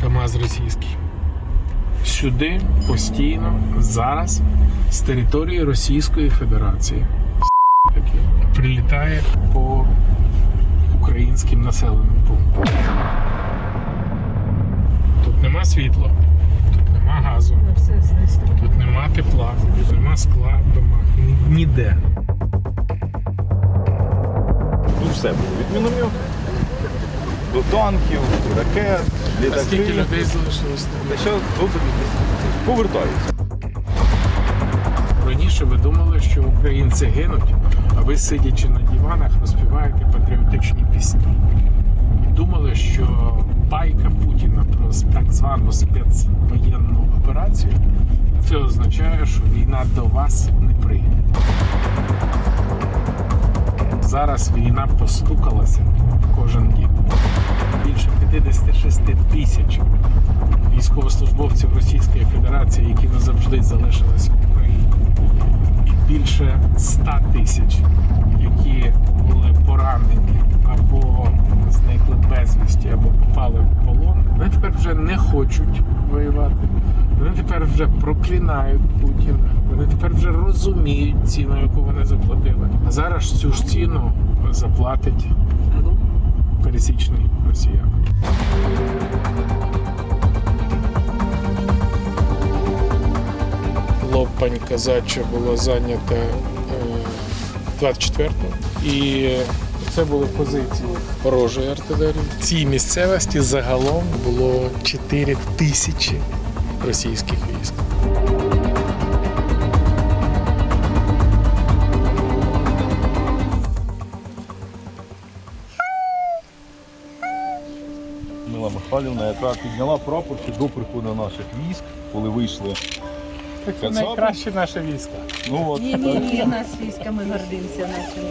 КАМАЗ російський. Сюди постійно зараз з території Російської Федерації прилітає по українським населеним пунктам. Тут нема світла, тут нема газу, Ну, тут нема тепла, тут нема скла в домах, ніде. Тут все було. Від до танків, ракет, А скільки людей залишилось? Та що тут повертаються. Раніше ви думали, що українці гинуть, а ви, сидячи на диванах, розпіваєте патріотичні пісні. І думали, що байка Путіна про так звану спецвоєнну операцію це означає, що війна до вас не прийде. Зараз війна постукалася кожен дім. Більше 56 тисяч військовослужбовців Російської Федерації, які назавжди залишилися в Україні, і більше 100 тисяч, які були поранені або зникли безвісті, або попали в полон. Вони тепер вже не хочуть воювати. Вони тепер вже проклинають Путіна. Розуміють ціну, яку вони заплатили. А зараз цю ж ціну заплатить пересічний росіян. Лопань Казача була зайнята е, 24-го. І це були позиції ворожої артилерії. В цій місцевості загалом було 4 тисячі російських військ. Мила Михайлівна, яка підняла прапор ще до приходу наших військ, коли вийшли. Це Кацапи. найкраще наше військо. Ну от Ні, ні, ні, нас військами гордимося нашими.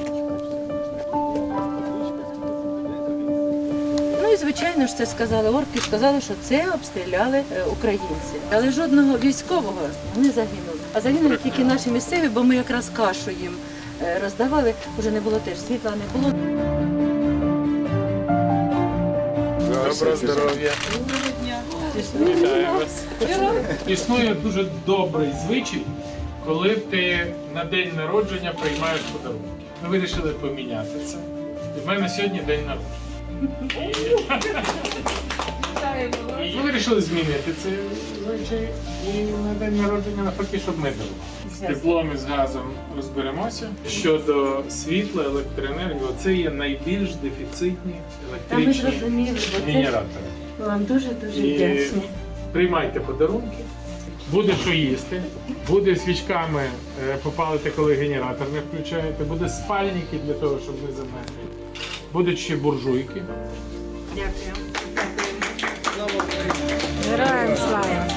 Ну і звичайно ж це сказали орки, сказали, що це обстріляли е, українці. Але жодного військового не загинули. А загинули тільки наші місцеві, бо ми якраз кашу їм е, роздавали. Уже не було теж світла, не було. Доброго здоров'я. Вітаю вас. Існує дуже добрий звичай, коли ти на день народження приймаєш подарунки. Ми вирішили поміняти це. І в мене сьогодні день народження. Ми вирішили змінити цей звичай і на день народження навпаки, щоб ми дали. З теплом і з газом розберемося. Щодо світла, електроенергії, це є найбільш дефіцитні Та ми електричні зрозуміли, бо це генератори. ми вам дуже дуже І вдячні. приймайте подарунки, буде що їсти, буде свічками е, попалити, коли генератор не включаєте, буде спальники для того, щоб не замерзли. Будуть ще буржуйки. Дякую. Героям слава!